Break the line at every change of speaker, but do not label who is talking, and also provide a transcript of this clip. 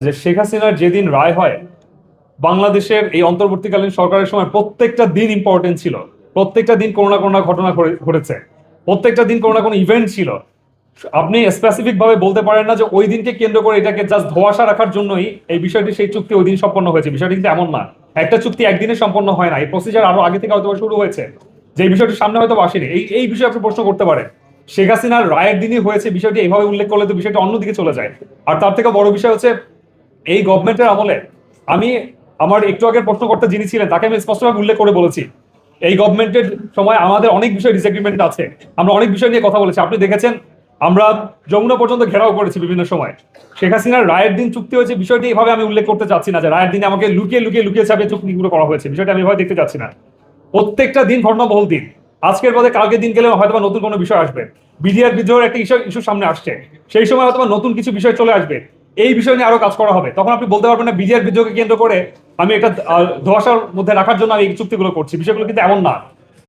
যে শেখ হাসিনার যেদিন রায় হয়, বাংলাদেশের এই অন্তর্বর্তীকালীন সরকারের সময় প্রত্যেকটা দিন ইম্পর্টেন্ট ছিল। প্রত্যেকটা দিন কোনো না কোনো ঘটনা ঘটেছে। প্রত্যেকটা দিন কোনো না কোনো ইভেন্ট ছিল। আপনি স্পেসিফিক ভাবে বলতে পারেন না যে ওই দিনকে কেন্দ্র করে এটাকে জাস্ট ধোয়াশা রাখার জন্যই এই বিষয়টি, সেই চুক্তি ওই দিন সম্পন্ন হয়েছে। বিষয়টি কিন্তু এমন না। একটা চুক্তি একদিনে সম্পন্ন হয় না। এই প্রসিজার আরও আগে থেকে হয়তো শুরু হয়েছে। যে বিষয়টি সামনে হয়তো আসেনি। এই এই বিষয়ে আপনি প্রশ্ন করতে পারেন। শেখ হাসিনার রায়ের দিনই হয়েছে, বিষয়টি এইভাবে উল্লেখ করলে তো বিষয়টা অন্যদিকে চলে যায়। আর তার থেকে বড় বিষয় হচ্ছে এই গভর্নমেন্টের আমলে আমি আমার একটু আগের প্রশ্ন করতে যিনি ছিলেন, তাকে আমি স্পষ্টভাবে উল্লেখ করে বলেছি। এই গভর্নমেন্টের সময় আমাদের অনেক বিষয় ডিসএগ্রিমেন্ট আছে। আমরা অনেক বিষয় নিয়ে কথা বলেছি। আপনি দেখেছেন, আমরা যমুনা পর্যন্ত ঘেরাও করেছি বিভিন্ন সময়। শেখ হাসিনার রায়ের দিন চুক্তি হয়েছে, বিষয়টি এইভাবে আমি উল্লেখ করতে চাচ্ছি না যে রায়ের দিনে আমাকে লুকিয়ে লুকিয়ে লুকিয়ে চাপে চুক্তিগুলো করা হয়েছে। বিষয়টা আমি এভাবে দেখতে চাচ্ছি না। প্রত্যেকটা দিন ঘটনাবহুল দিন। আজকের বাদে কালকে দিন গেলে হয়তো নতুন কোনো বিষয় আসবে। বিডিআর বিদ্রোহের একটা ইস্যু সামনে আসছে। সেই সময় হয়তো নতুন কিছু বিষয় চলে আসবে। এই বিষয় নিয়ে আরও কাজ করা হবে। তখন আপনি বলতে পারবেন না বিডিআর বিদ্রোহকে কেন্দ্র করে আমি একটা ধোয়াশার মধ্যে রাখার জন্য আমি এই চুক্তিগুলো করছি। বিষয়গুলো কিন্তু এমন না।